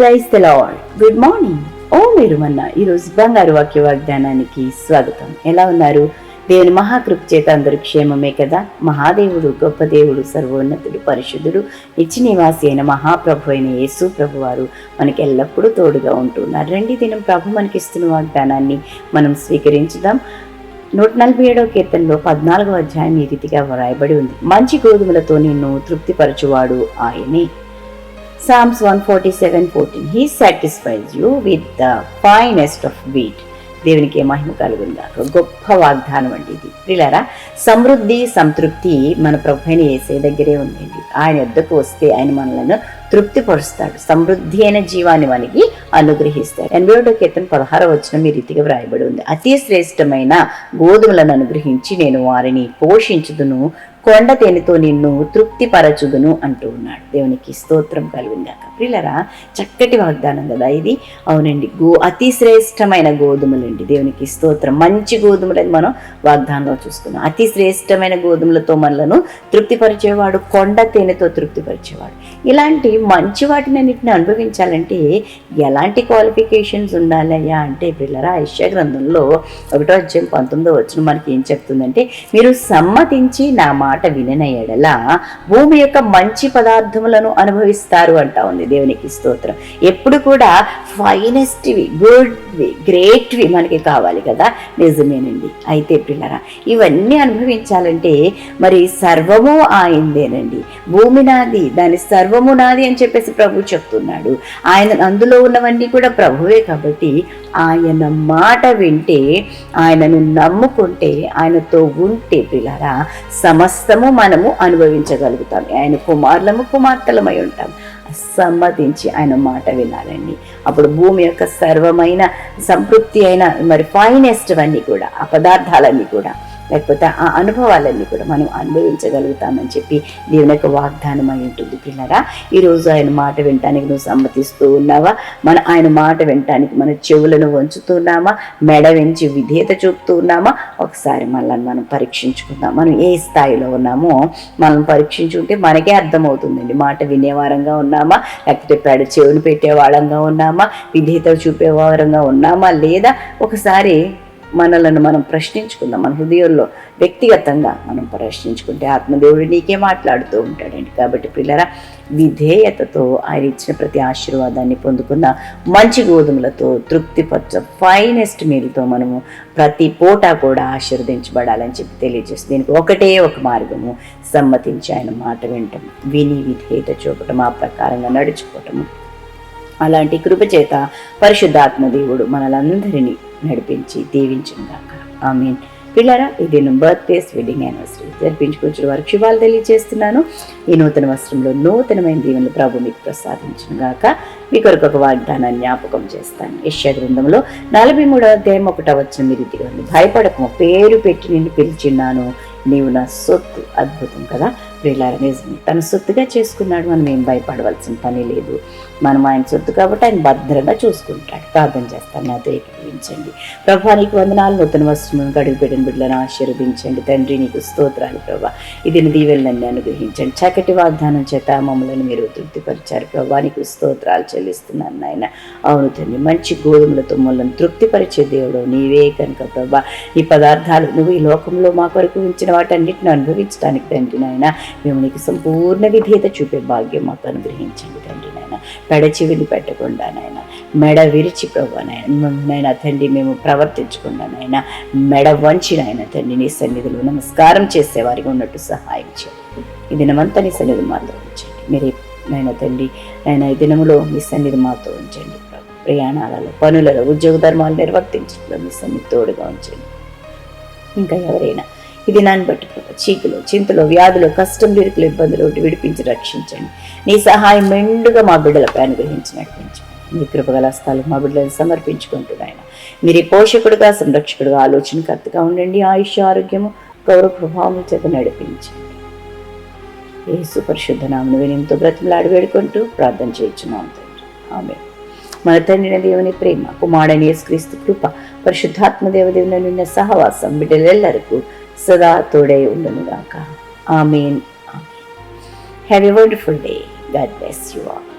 Praise the good morning ఓ మీరు మొన్న ఈరోజు బంగారు వాక్య వాగ్దానానికి స్వాగతం. ఎలా ఉన్నారు? దేవుని మహాకృప చేత అందరు క్షేమమే కదా? మహాదేవుడు గొప్ప దేవుడు సర్వోన్నతుడు పరిశుద్ధుడు నిత్య నివాసి అయిన మహాప్రభు అయిన యేసు ప్రభు వారు మనకి ఎల్లప్పుడూ తోడుగా ఉంటున్నారు. రెండు దినం ప్రభు మనకిస్తున్న వాగ్దానాన్ని మనం స్వీకరించుదాం. నూట నలభై ఏడవ కీర్తనలో పద్నాలుగో అధ్యాయం ఈ రీతిగా వ్రాయబడి ఉంది. మంచి గోధుమలతో నిన్ను తృప్తిపరచువాడు ఆయనే. Psalms 147:14 He satisfies you with the finest of wheat. దేవునికి మహిమ కలుగుందా గొప్ప వాగ్దానం అండి ఇది. ప్రిలారా సమృద్ధి సంతృప్తి మన ప్రభుని వేసే దగ్గరే ఉందండి. ఆయన వద్దకు వస్తే ఆయన మనలను తృప్తిపరుస్తాడు. సమృద్ధి అయిన జీవాన్ని మనకి అనుగ్రహిస్తాడు. ఎనభై ఒకటో కీర్తన పదహార వచ్చిన మీ రీతిగా వ్రాయబడి ఉంది. అతి శ్రేష్టమైన గోధుమలను అనుగ్రహించి నేను వారిని పోషించుదును. కొండ తేనెతో నిన్ను తృప్తిపరచుదును అంటూ ఉన్నాడు. దేవునికి స్తోత్రం కలిగిందాక ప్రిలరా చక్కటి వాగ్దానం కదా ఇది. అవునండి గో అతి శ్రేష్టమైన గోధుమలండి. దేవునికి స్తోత్రం. మంచి గోధుమలని మనం వాగ్దానంలో చూసుకున్నాం అతి శ్రేష్టమైన గోధుమలతో మనలను తృప్తిపరిచేవాడు కొండ తేనెతో తృప్తిపరిచేవాడు. ఇలాంటి మంచి వాటిని అన్నింటిని అనుభవించాలంటే ఎలాంటి క్వాలిఫికేషన్స్ ఉండాలయ్యా అంటే పిల్లరా ఐశ్య గ్రంథంలో ఒకటో అధ్యాయం పంతొమ్మిదో వచ్చిన మనకి ఏం చెప్తుందంటే మీరు సమ్మతించి నా మాట వినన ఎడల భూమి యొక్క మంచి పదార్థములను అనుభవిస్తారు అంటా ఉంది దేవునికి స్తోత్రం. ఎప్పుడు కూడా ఫైనెస్ట్వి గుడ్వి గ్రేట్వి మనకి కావాలి కదా? నిజమేనండి. అయితే పిల్లరా ఇవన్నీ అనుభవించాలంటే మరి సర్వము ఆయిందేనండి భూమి నాది దాని సర్వము నాది అని చెప్పేసి ప్రభు చెప్తున్నాడు. ఆయన అందులో ఉన్నవన్నీ కూడా ప్రభువే కాబట్టి ఆయన మాట వింటే ఆయనను నమ్ముకుంటే ఆయనతో ఉంటే పిల్లరా సమస్తము మనము అనుభవించగలుగుతాం. ఆయన కుమారులము కుమార్తెలమై ఉంటాం. సమ్మతించి ఆయన మాట వినాలండి. అప్పుడు భూమి యొక్క సర్వమైన సంతృప్తి అయిన మరి ఫైనెస్ట్ అన్నీ కూడా ఆ పదార్థాలన్నీ కూడా లేకపోతే ఆ అనుభవాలన్నీ కూడా మనం అనుభవించగలుగుతామని చెప్పి దేవుని యొక్క వాగ్దానం అయి ఉంటుంది పిల్లరా. ఈరోజు ఆయన మాట వినటానికి నువ్వు సమ్మతిస్తూ ఉన్నావా? మన ఆయన మాట వినటానికి మన చెవులను వంచుతున్నామా? మెడ వెంచి విధేయత చూపుతూ ఉన్నామా ఒకసారి మనల్ని మనం పరీక్షించుకుందాం. మనం ఏ స్థాయిలో ఉన్నామో మనం పరీక్షించుకుంటే మనకే అర్థమవుతుందండి. మాట వినేవారంగా ఉన్నామా? లేకపోతే పెడ చెవులు పెట్టేవాళ్ళంగా ఉన్నామా? విధేయత చూపేవారంగా ఉన్నామా? లేదా ఒకసారి మనలను మనం ప్రశ్నించుకుందాం. మన హృదయంలో వ్యక్తిగతంగా మనం ప్రశ్నించుకుంటే ఆత్మదేవుడు నీకే మాట్లాడుతూ ఉంటాడండి. కాబట్టి పిల్లరా విధేయతతో ఆయన ఇచ్చిన ప్రతి ఆశీర్వాదాన్ని పొందుకున్న మంచి గోధుమలతో తృప్తిపరచ ఫైనెస్ట్ మీల్తో మనము ప్రతి పూట కూడా ఆశీర్వదించబడాలని చెప్పి తెలియజేస్తుంది దీనికి ఒకటే ఒక మార్గము సమ్మతించి ఆయన మాట వినటం విని విధేయత చూపటం ఆ ప్రకారంగా నడుచుకోవటము అలాంటి కృపచేత పరిశుద్ధాత్మ దేవుడు మనలందరినీ నడిపించి దీవించిందాక ఐ మీన్ పిల్లరా ఇది నేను బర్త్ డేస్ వెడ్డింగ్ యానివర్సరీ జరిపించుకొచ్చిన వారికి శుభాలు తెలియజేస్తున్నాను. ఈ నూతన వస్త్రంలో నూతనమైన దీవెనలు ప్రభు మీకు ప్రసాదించిన గాక మీ కొరకు ఒక వాగ్దానాన్ని జ్ఞాపకం చేస్తాను. యశ్యా గ్రంథంలో నలభై మూడవ అధ్యాయం ఒకట వచ్చిన మీరు ఇదిగోండి. భయపడకము పేరు పెట్టి నిన్ను పిలిచిన్నాను. నీవు నా సొత్తు అద్భుతం కదా? ప్రియులార తన సొత్తుగా చేసుకున్నాడు మనం ఏం భయపడవలసిన పని లేదు. మనం ఆయన సొత్తు కాబట్టి ఆయన భద్రంగా చూసుకుంటాడు. ప్రార్థన చేస్తాను నాతో ఏకీభవించండి. ప్రభా నీకు వందనాలు నూతన వస్త్రములను గడుగు పెట్టిన బిడ్డలను ఆశీర్వదించండి. తండ్రి నీకు స్తోత్రాలు ప్రభా. ఇది దీవెళ్ళని అనుగ్రహించండి. చక్కటి వాగ్దానం చేత మమ్మల్ని మీరు తృప్తిపరిచారు ప్రభా. నీకు స్తోత్రాలు చెల్లిస్తున్నాను నాయన. అవును తండ్రి మంచి గోధుమలతో మమ్మల్ని తృప్తిపరిచే దేవుడు నీవే కనుక ప్రభా. ఈ పదార్థాలు నువ్వు ఈ లోకంలో మా కొరకు ఉంచిన వాటన్నిటిని అనుభవించడానికి తండ్రి నాయన. మేము నీకు సంపూర్ణ విధేయత చూపే భాగ్యం మాకు అనుగ్రహించండి తండ్రి నాయన. పెడచెవిని పెట్టకుండా నాయన. మెడ విరిచి ప్రభు నాయన. నాయన తండ్రి మేము ప్రవర్తించకుండా నాయన. మెడ వంచి నాయన తండ్రి నీ సన్నిధిలో నమస్కారం చేసేవారిగా ఉన్నట్టు సహాయం చేయండి. ఈ దినమంతా నీ సన్నిధి మాతో ఉంచండి. మీరు నాయన తండ్రి నాయన ఈ దినములో మీ సన్నిధి మాతో ఉంచండి ప్రయాణాలలో పనులలో ఉద్యోగ ధర్మాలు నిర్వర్తించడంలో మీ సన్నిధి తోడుగా ఉంచండి. ఇంకా ఎవరైనా ఇది నన్ను బట్టి చీకులు చింతలు వ్యాధులు కష్టం ఇరుకులు ఇబ్బందులు విడిపించి రక్షించండి. నీ సహాయం మెండుగా మా బిడ్డలపై అనుగ్రహించి నడిపించండి మీ కృపగల స్థలం మా బిడ్డలను సమర్పించుకుంటున్నాయన మీరే పోషకుడుగా సంరక్షకుడుగా ఆలోచనకర్తగా ఉండండి. ఆయుష్ ఆరోగ్యము గౌరవ ప్రభావం చేత నడిపించండి. యేసు పరిశుద్ధ నామను వినయంతో బ్రతిమలాడి వేడుకుంటూ ప్రార్థన చేయించున్నాం తండ్రి. ఆమె మన తండ్రిన దేవుని ప్రేమ కుమారుడని యేసుక్రీస్తు కృప పరిశుద్ధాత్మ దేవదేవుని నిన్న సహవాసం బిడ్డలెల్లరకు సదా తోడై ఉండునుగాక amen have a wonderful day God bless you all